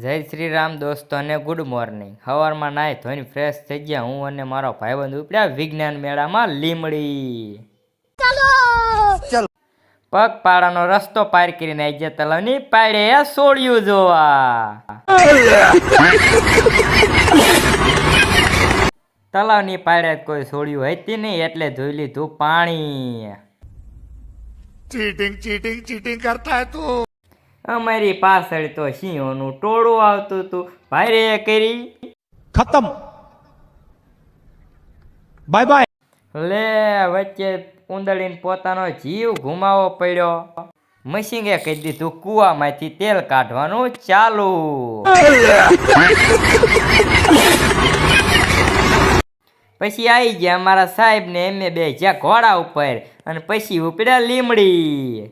જય શ્રી રામ દોસ્તો અને ગુડ મોર્નિંગ હવારમાં નાય ધોઈને ફ્રેશ થઈ ગયા હું અને મારો ભાઈબંધ ઉપડ્યા વિજ્ઞાન મેળામાં લીમડી. પગ પાડાનો રસ્તો પાર કરીને આવી ગયા તલાવની પાડે સોળિયું જોવા. તલાવની પાડે કોઈ સોળિયું હતી નહીં એટલે ધોઈ લીધું પાણી. ચીટિંગ ચીટિંગ ચીટિંગ કરતા તું. અમારી પાછળ તો સિંહોનું ટોળું આવતું હતું. ભાઈ રે કરી. ખતમ. બાય બાય લે વચ્ચે ઉંદડીને પોતાનો જીવ ગુમાવો પડ્યો. મશીંગે કહી દીધું કૂવામાંથી તેલ કાઢવાનું ચાલુ. પછી આવી ગયા અમારા સાહેબ ને એમને બે જ્યાં ઘોડા ઉપર અને પછી ઉપડ્યા લીમડી.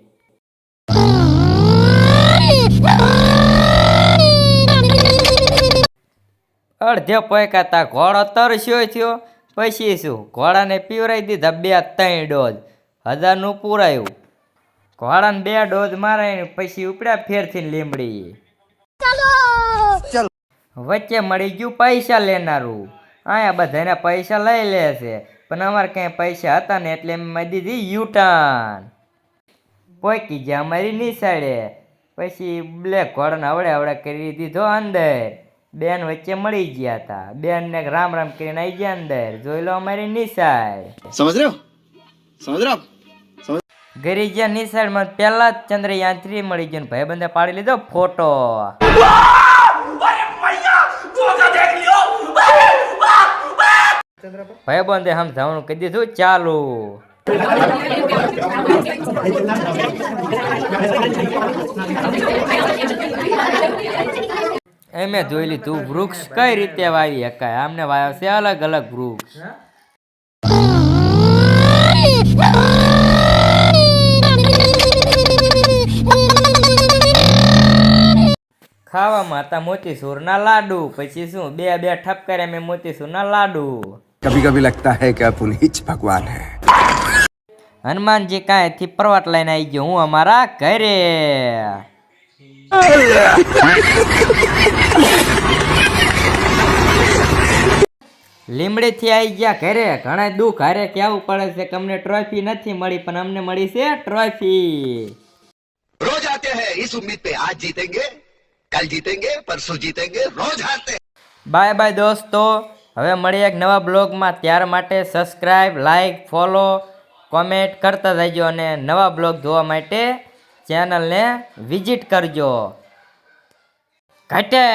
અડધે પોયકાતા ઘોડો તરસ્યો થયો. પછી શું? ઘોડાને પીવરાઈ દીધા બે ત્રણ ડોઝ. હજારનું પૂરાયું. ઘોડાને બે ડોઝ મારાય પછી ઉપડ્યા ફેરથી લીમડી વચ્ચે મળી ગયું પૈસા લેનારું. અહીંયા બધાને પૈસા લઈ લે છે. પણ અમારે ક્યાંય પૈસા હતા ને એટલે મેં દીધી યુટર્ન પોકી ગયા અમારી નિશાળે પછી બ્લેક ઘોડાને અવડે અવડે કરી દીધો અંદર. બેન વચ્ચે મળી ગયા હતા બેન ને રામ રામ કરીને આવી ગયા અંદર જોઈ લો અમારી નિશાળ. સમજ રહ્યો? ઘરે ગયા નિશાળમાં પહેલા જ ચંદ્ર યાંત્રી મળી ગયો ભાઈ બંધે પાડી લીધો ફોટો. ભાઈ બંધે સમજાવવાનું કહી દીધું ચાલુ. એ મેં જોઈ લીધું વૃક્ષ કઈ રીતે વાવી શકાય આમને વાવ્યા છે અલગ અલગ વૃક્ષ. ખાવામાં હતા મોતીસૂરના લાડુ પછી શું? બે બે ઠપકાર્યા મેં મોતીસૂરના લાડુ. કભી કભી લગતા હે કે પુનઃ ભગવાન હે? હનુમાનજી કાંઈથી પર્વત લઈને આવી ગયો હું અમારા ઘરે. લીમડીથી આવી ગયા ઘરે. ઘણા દુઃખ. હારે કેવું પડે છે? કે અમને ટ્રોફી નથી મળી પણ અમને મળી છે ટ્રોફી રોજ આતે હે. ઇસ ઉમ્મીદ પે આજ જીતેંગે કલ જીતેંગે પરસો જીતેંગે. રોજ હારતે બાય બાય દોસ્તો. હવે મળીએ એક નવા બ્લોગમાં. ત્યાર માટે સબસ્ક્રાઇબ લાઈક ફોલો કોમેન્ટ કરતા જજો અને નવા બ્લોગ જોવા માટે ચેનલને વિઝિટ કરજો. ઘટે.